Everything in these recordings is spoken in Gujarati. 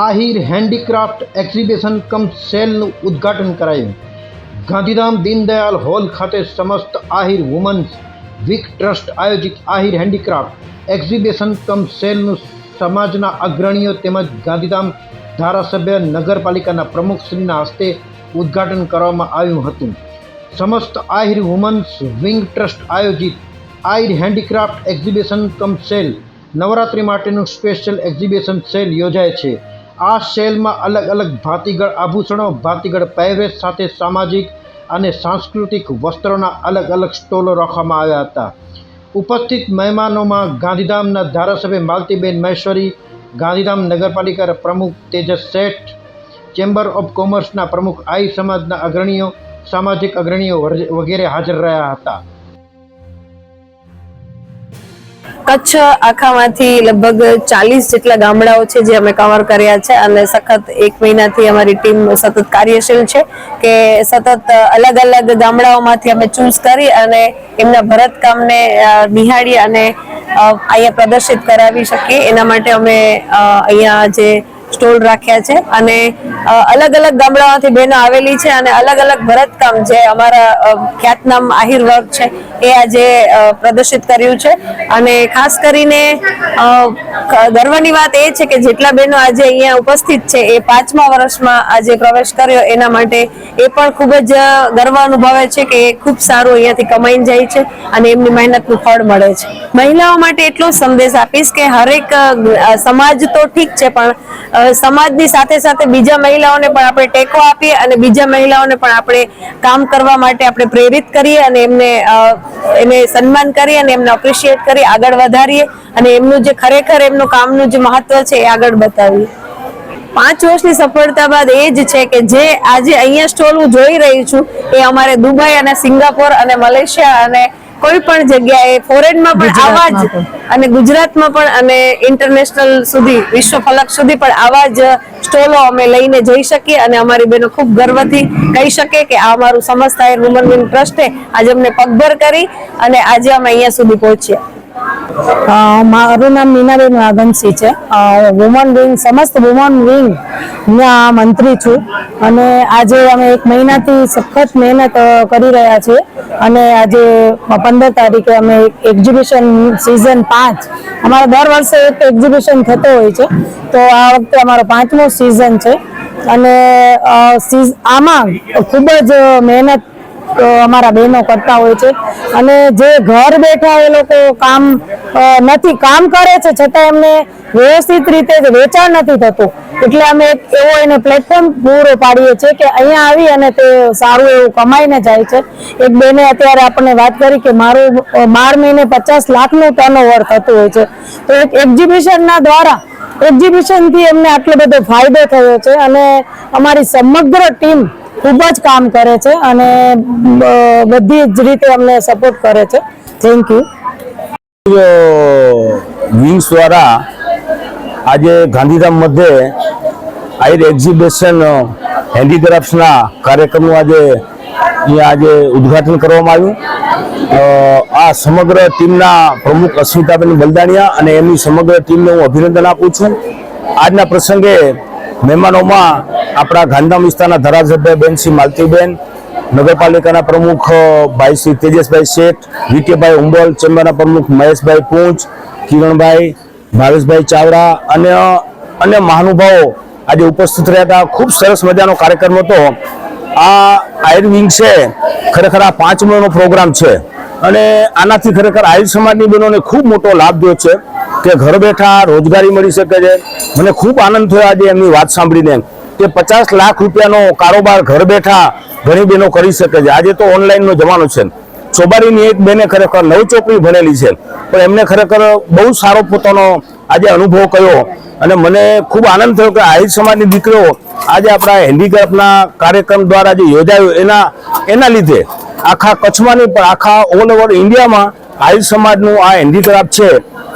આહિર હેન્ડીક્રાફ્ટ એક્ઝિબિશન કમ સેલનું ઉદ્ઘાટન કરાયું. ગાંધીધામ દીનદયાલ હોલ ખાતે સમસ્ત આહિર વુમન્સ વીક ટ્રસ્ટ આયોજિત આહિર હેન્ડીક્રાફ્ટ એક્ઝિબિશન કમ સેલનું સમાજના અગ્રણીઓ તેમજ ગાંધીધામ ધારાસભ્ય નગરપાલિકાના પ્રમુખશ્રીના હસ્તે ઉદ્ઘાટન કરવામાં આવ્યું હતું. સમસ્ત આહિર વુમન્સ વિંગ ટ્રસ્ટ આયોજિત Ahir handicraft exhibition cum sale Navratri માટેનું સ્પેશિયલ એક્ઝિબિશન સેલ યોજાય છે. આ સેલમાં અલગ અલગ ભાતીગળ આભૂષણો, ભાતીગળ પહેરવેશ સાથે સામાજિક અને સાંસ્કૃતિક વસ્ત્રોના અલગ અલગ સ્ટોલો રાખવામાં આવ્યા હતા. ઉપસ્થિત મહેમાનોમાં ગાંધીધામના ધારાસભ્ય માલતીબેન મહેશ્વરી, ગાંધીધામ નગરપાલિકા પ્રમુખ તેજસ શેઠ, ચેમ્બર ઓફ કોમર્સના પ્રમુખ આઈ સમાજના અગ્રણીઓ, સામાજિક અગ્રણીઓ વગેરે હાજર રહ્યા હતા. કચ્છ આખામાંથી લગભગ ચાલીસ જેટલા ગામડાઓ છે જે અમે કવર કર્યા છે અને સખત એક મહિનાથી અમારી ટીમ સતત કાર્યશીલ છે કે સતત અલગ અલગ ગામડાઓમાંથી અમે ચૂઝ કરી અને એમના ભરતકામને નિહાળી અને અહીંયા પ્રદર્શિત કરાવી શકીએ. એના માટે અમે અહીંયા જે સ્ટોલ રાખ્યા છે અને અલગ અલગ ગામડાઓથી બહેનો આવેલી છે અને અલગ અલગ ભરતકામ જે અમારા ખ્યાતનામ આહિર વર્ગ છે એ આજે પ્રદર્શિત કર્યું છે. અને ખાસ કરીને ગર્વની વાત એ છે કે જેટલા બહેનો આજે અહીંયા ઉપસ્થિત છે એ પાંચમા વર્ષમાં આજે પ્રવેશ કર્યો. એના માટે એ પણ ખૂબ જ ગર્વ અનુભવે છે કે એ ખૂબ સારું અહીંયાથી કમાઈને જાય છે અને એમની મહેનતનું ફળ મળે છે. મહિલાઓ માટે એટલો સંદેશ આપીશ કે હરેક સમાજ તો ઠીક છે પણ સમાજની સાથે સાથે બીજા મહિલાઓને પણ આપણે ટેકો આપીએ અને બીજા મહિલાઓને પણ આપણે કામ કરવા માટે આપણે પ્રેરિત કરીએ અને એમને એને સન્માન કરીએ અને એમને અપ્રિશિએટ કરી આગળ વધારીએ અને એમનું જે ખરેખર એમનું કામનું જે મહત્વ છે એ આગળ બતાવીએ. પાંચ વર્ષની સફળતા બાદ એ જ છે કે જે આજે અહીંયા સ્ટોલ હું જોઈ રહી છું એ અમારે દુબઈ અને સિંગાપોર અને મલેશિયા અને કોઈ પણ જગ્યાએ ફોરેનમાં પણ આવા જ અને ગુજરાતમાં પણ અને ઇન્ટરનેશનલ સુધી વિશ્વ ફલક સુધી પણ આવા જ સ્ટોલો અમે લઈને જઈ શકીએ અને અમારી બહેનો ખૂબ ગર્વથી કહી શકે કે આ અમારું સમસ્ત આયર વુમન વિંગ ટ્રસ્ટે આજે અમને પગભર કરી અને આજે અમે અહીંયા સુધી પહોંચ્યા. મારું નામ મીનાબેન વાઘનસિંહ છે. વુમન વિંગ સમસ્ત વુમન વિંગ ના મંત્રી છું. અને આજે અમે એક મહિનાથી સખત મહેનત કરી રહ્યા છીએ. અને આજે પંદર તારીખે અમે એક્ઝિબિશન સિઝન પાંચ. અમારે દર વર્ષે એક એક્ઝિબિશન થતો હોય છે. તો આ વખતે અમારો પાંચમો સિઝન છે. અને આમાં ખૂબ જ મહેનત અમારા બહેનો કરતા હોય છે. અને જે ઘર બેઠા એ લોકો કામ નથી, કામ કરે છે, છતાં એમને વ્યવસ્થિત રીતે વેચાણ નથી થતું. એટલે અમે એક એવો એને પ્લેટફોર્મ પૂરો પાડીએ છીએ કે અહીંયા આવી અને તે સારું એવું કમાઈને જાય છે. એક બેને અત્યારે આપણને વાત કરી કે મારું બાર મહિને પચાસ લાખનું ટર્નઓવર થતું હોય છે. તો એક એક્ઝિબિશનના દ્વારા એક્ઝિબિશનથી એમને આટલો બધો ફાયદો થયો છે અને અમારી સમગ્ર ટીમ ખૂબ જ કામ કરે છે અને બધી જ રીતે અમને સપોર્ટ કરે છે. થેન્ક યુ વિંગ્સ દ્વારા આજે ગાંધીધામ મધ્યે આઈર એક્ઝિબિશન હેન્ડીક્રાફ્ટ્સના કાર્યક્રમનું આજે અહીંયા આજે ઉદ્ઘાટન કરવામાં આવ્યું. આ સમગ્ર ટીમના પ્રમુખ અસ્મિતાબેન બલદાણિયા અને એમની સમગ્ર ટીમને હું અભિનંદન આપું છું. આજના પ્રસંગે મહેમાનોમાં આપણા ગાંધીધામ વિસ્તારના ધારાસભ્ય બેન શ્રી માલતીબેન, નગરપાલિકાના પ્રમુખ ભાઈ શ્રી તેજસભાઈ શેઠ, વીકેભાઈ ઉંબલ ચેમ્બરના પ્રમુખ મહેશભાઈ પૂંચ, કિરણભાઈ, ભાવેશભાઈ ચાવડા અને અન્ય મહાનુભાવો આજે ઉપસ્થિત રહ્યા હતા. ખૂબ સરસ મજાનો કાર્યક્રમ હતો. આ આયુર્વિંગ છે, ખરેખર આ પાંચ મહિનાનો પ્રોગ્રામ છે. અને આનાથી ખરેખર આયુર સમાજની બહેનોને ખૂબ મોટો લાભ થયો છે. કે ઘર બેઠા રોજગારી મળી શકે છે. મને ખૂબ આનંદ થયો આજે એમની વાત સાંભળીને કે પચાસ લાખ રૂપિયાનો કારોબાર ઘર બેઠા ઘણી બહેનો કરી શકે છે. આજે તો ઓનલાઈનનો જમાનો છે ચોબારીની એક બેને ખરેખર નવ ચોપડી ભણેલી છે પણ એમને ખરેખર બહુ સારો પોતાનો આજે અનુભવ કર્યો અને મને ખૂબ આનંદ થયો કે આહિર સમાજની દીકરીઓ આજે આપણા હેન્ડીક્રાફ્ટના કાર્યક્રમ દ્વારા જે યોજાયો એના એના લીધે આખા કચ્છમાં નહીં પણ આખા ઓલ ઓવર ઇન્ડિયામાં આહિર સમાજનું આ હેન્ડીક્રાફ્ટ છે,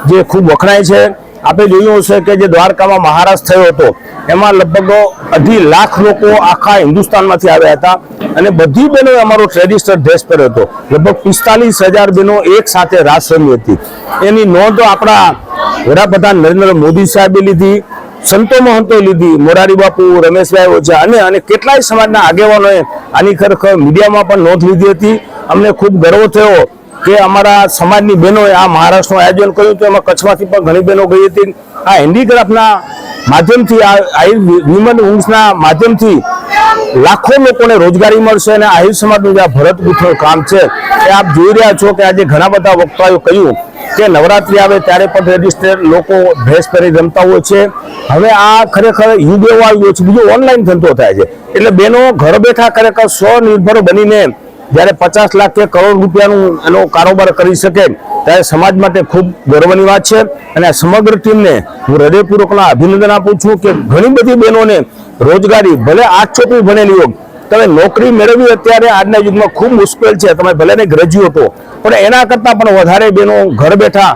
જે ખૂબ વખણાય છે. આપણે જોયું હશે કે જે દ્વારકામાં મહારાજ થયો હતો, એમાં લગભગ અઢી લાખ લોકો આખા હિન્દુસ્તાનમાંથી આવ્યા હતા અને બધી બહેનોએ અમારો ટ્રેડિશનલ ડ્રેસ પહેર્યો હતો. લગભગ પિસ્તાલીસ હજાર બહેનો એક સાથે રાસ રમી હતી. એની નોંધ આપણા વડાપ્રધાન નરેન્દ્ર મોદી સાહેબે લીધી, સંતો મહંતો લીધી, મોરારી બાપુ, રમેશભાઈ ઓઝા અને અને કેટલાય સમાજના આગેવાનોએ આની ખરેખર મીડિયામાં પણ નોંધ લીધી હતી. અમને ખૂબ ગર્વ થયો કે અમારા સમાજની બહેનોએ આ મહારાષ્ટ્રનું આયોજન કર્યું હતું, એમાં કચ્છમાંથી પણ ઘણી બહેનો ગઈ હતી. આ હેન્ડીક્રાફ્ટના માધ્યમથી, આ આહિર વિમન વુમ્સના માધ્યમથી લાખો લોકોને રોજગારી મળશે અને આહિર સમાજનું જે આ ભરત ગૂંથણ કામ છે, એ આપ જોઈ રહ્યા છો કે આજે ઘણા બધા વક્તાઓએ કહ્યું કે નવરાત્રી આવે ત્યારે પણ રજિસ્ટર લોકો ડ્રેસ પહેરી રમતા હોય છે. હવે આ ખરેખર યુગ એવો આવ્યો છે, બીજો ઓનલાઈન ધંધો થાય છે. એટલે બેનો ઘર બેઠા ખરેખર સ્વનિર્ભર બનીને જ્યારે પચાસ લાખ કે કરોડ રૂપિયાનું એનો કારોબાર કરી શકે, ત્યારે સમાજ માટે ખૂબ ગર્વની વાત છે. અને સમગ્ર ટીમને હું હૃદયપૂર્વકના અભિનંદન આપું છું કે ઘણી બધી બહેનોને રોજગારી, ભલે આઠ ચોપડી ભણેલી હોય, તમે નોકરી મેળવવી અત્યારે આજના યુગમાં ખૂબ મુશ્કેલ છે. તમે ભલે ને ગ્રેજ્યુએટ હો પણ એના કરતાં પણ વધારે બહેનો ઘર બેઠા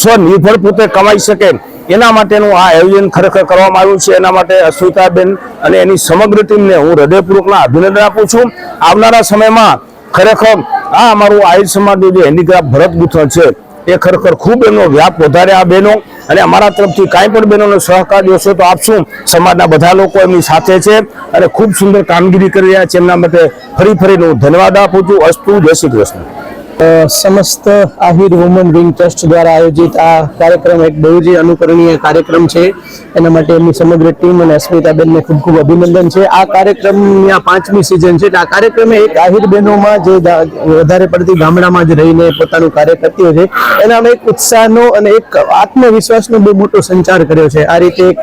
સ્વનિર્ભર પોતે કમાઈ શકે. એના માટેનું આ આયોજન ખરેખર કરવામાં આવ્યું છે. એના માટે અસ્મિતાબેન અને એની સમગ્ર ટીમને હું હૃદયપૂર્વકના અભિનંદન આપું છું. આવનારા સમયમાં ખરેખર આ અમારું આહિર સમાજનું જે હેન્ડીક્રાફ્ટ ભરત ગૂંથણ છે, એ ખરેખર ખૂબ એમનો વ્યાપ વધારે આ બહેનો અને અમારા તરફથી કાંઈ પણ બહેનોને સહકાર જોશો તો આપશું સમાજના બધા લોકો એમની સાથે છે અને ખૂબ સુંદર કામગીરી કરી રહ્યા છે. એમના માટે ફરી ફરીને હું ધન્યવાદ આપું છું. અસ્તુ. જય શ્રી કૃષ્ણ. સમસ્ત આહિર વુમન વિંગ ટ્રસ્ટ દ્વારા આયોજિત આ કાર્યક્રમ એક બહુ જ અનુકરણીય કાર્યક્રમ છે. એના માટે એમની સમગ્ર ટીમ અને અસ્મિતાબેનને ખૂબ ખૂબ અભિનંદન છે. આ કાર્યક્રમની આ પાંચમી સિઝન છે એટલે આ કાર્યક્રમે એક આહિર બહેનોમાં જે વધારે પડતી ગામડામાં જ રહીને પોતાનું કાર્ય કરતી છે. એનામાં એક ઉત્સાહનો અને એક આત્મવિશ્વાસનો બહુ મોટો સંચાર કર્યો છે. આ રીતે એક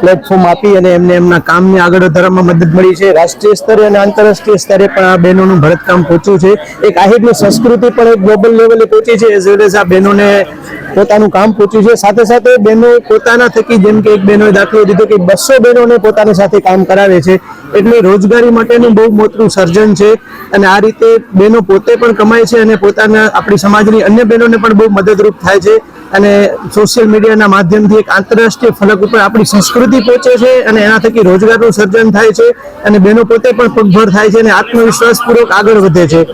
પ્લેટફોર્મ આપી અને એમને એમના કામને આગળ વધારવામાં મદદ મળી છે. રાષ્ટ્રીય સ્તરે અને આંતરરાષ્ટ્રીય સ્તરે પણ આ બહેનોનું ભરતકામ પહોંચ્યું છે. એક આહિરની સંસ્કૃતિ પણ એક ગ્લોબલ લેવલે પહોંચી છે. એઝ વેલ આ બહેનોને પોતાનું કામ પહોંચ્યું છે. સાથે સાથે બહેનો પોતાના થકી જેમ કે એક બહેનોએ દાખલો દીધો કે બસો બહેનોને પોતાની સાથે કામ કરાવે છે. એટલે રોજગારી માટેનું બહુ મોટું સર્જન છે. અને આ રીતે બહેનો પોતે પણ કમાય છે અને પોતાના આપણી સમાજની અન્ય બહેનોને પણ બહુ મદદરૂપ થાય છે. અને સોશિયલ મીડિયાના માધ્યમથી એક આંતરરાષ્ટ્રીય ફલક ઉપર આપણી સંસ્કૃતિ પહોંચે છે અને એના થકી રોજગારનું સર્જન થાય છે. અને બહેનો પોતે પણ પગભર થાય છે અને આત્મવિશ્વાસપૂર્વક આગળ વધે છે.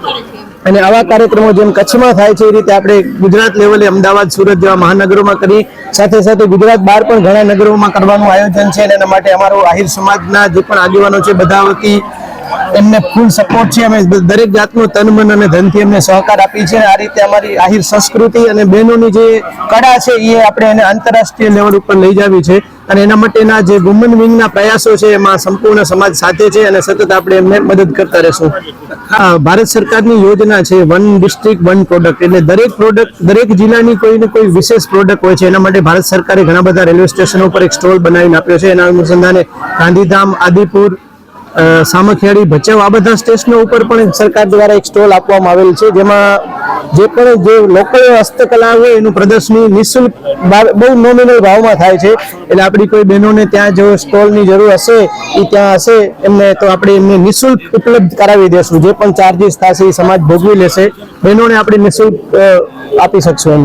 અને આવા કાર્યક્રમો જેમ કચ્છમાં થાય છે, એ રીતે આપણે ગુજરાત લેવલે અમદાવાદ, સુરત જેવા મહાનગરોમાં કરી, સાથે સાથે ગુજરાત બહાર પણ ઘણા નગરોમાં કરવાનું આયોજન છે અને એના માટે અમારો આહિર સમાજના જે પણ આગેવાનો છે, બધા વતી એમને ફૂલ સપોર્ટ છે. અમે દરેક જાતનું તન, મન અને ધનથી એમને સહકાર આપી છે. આ રીતે અમારી આહિર સંસ્કૃતિ અને બહેનોની જે કળા છે, એ આપણે એને આંતરરાષ્ટ્રીય લેવલ ઉપર લઈ જાવી છે. અને એના માટેના જે વુમન વિંગના પ્રયાસો છે, એમાં સંપૂર્ણ સમાજ સાથે છે અને સતત આપણે એમને મદદ કરતા રહેશું. હા ભારત સરકારની યોજના છે, વન ડિસ્ટ્રિક્ટ, વન પ્રોડક્ટ. એટલે દરેક પ્રોડક્ટ, દરેક જિલ્લાની કોઈ ને કોઈ વિશેષ પ્રોડક્ટ હોય છે, એના માટે ભારત સરકારે ઘણા બધા રેલવે સ્ટેશનો ઉપર એક સ્ટોલ બનાવીને આપ્યો છે. એના અનુસંધાને ગાંધીધામ, આદિપુર સામખિયાળી ભચાઉ, આ બધા સ્ટેશનો ઉપર પણ સરકાર દ્વારા એક સ્ટોલ આપવામાં આવેલ છે, જેમાં જે પણ જે લોકલ હસ્તકલા હોય એનું પ્રદર્શની નિઃશુલ્ક બહુ નોમિનલ ભાવમાં થાય છે. એટલે આપણી કોઈ બહેનોને ત્યાં જો સ્ટોલની જરૂર હશે એ ત્યાં હશે, એમને તો આપણે એમને નિઃશુલ્ક ઉપલબ્ધ કરાવી દેશું. જે પણ ચાર્જીસ થશે એ સમાજ ભોગવી લેશે. બહેનોને આપણે નિઃશુલ્ક આપી શકશું એમ.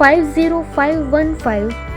five zero five one five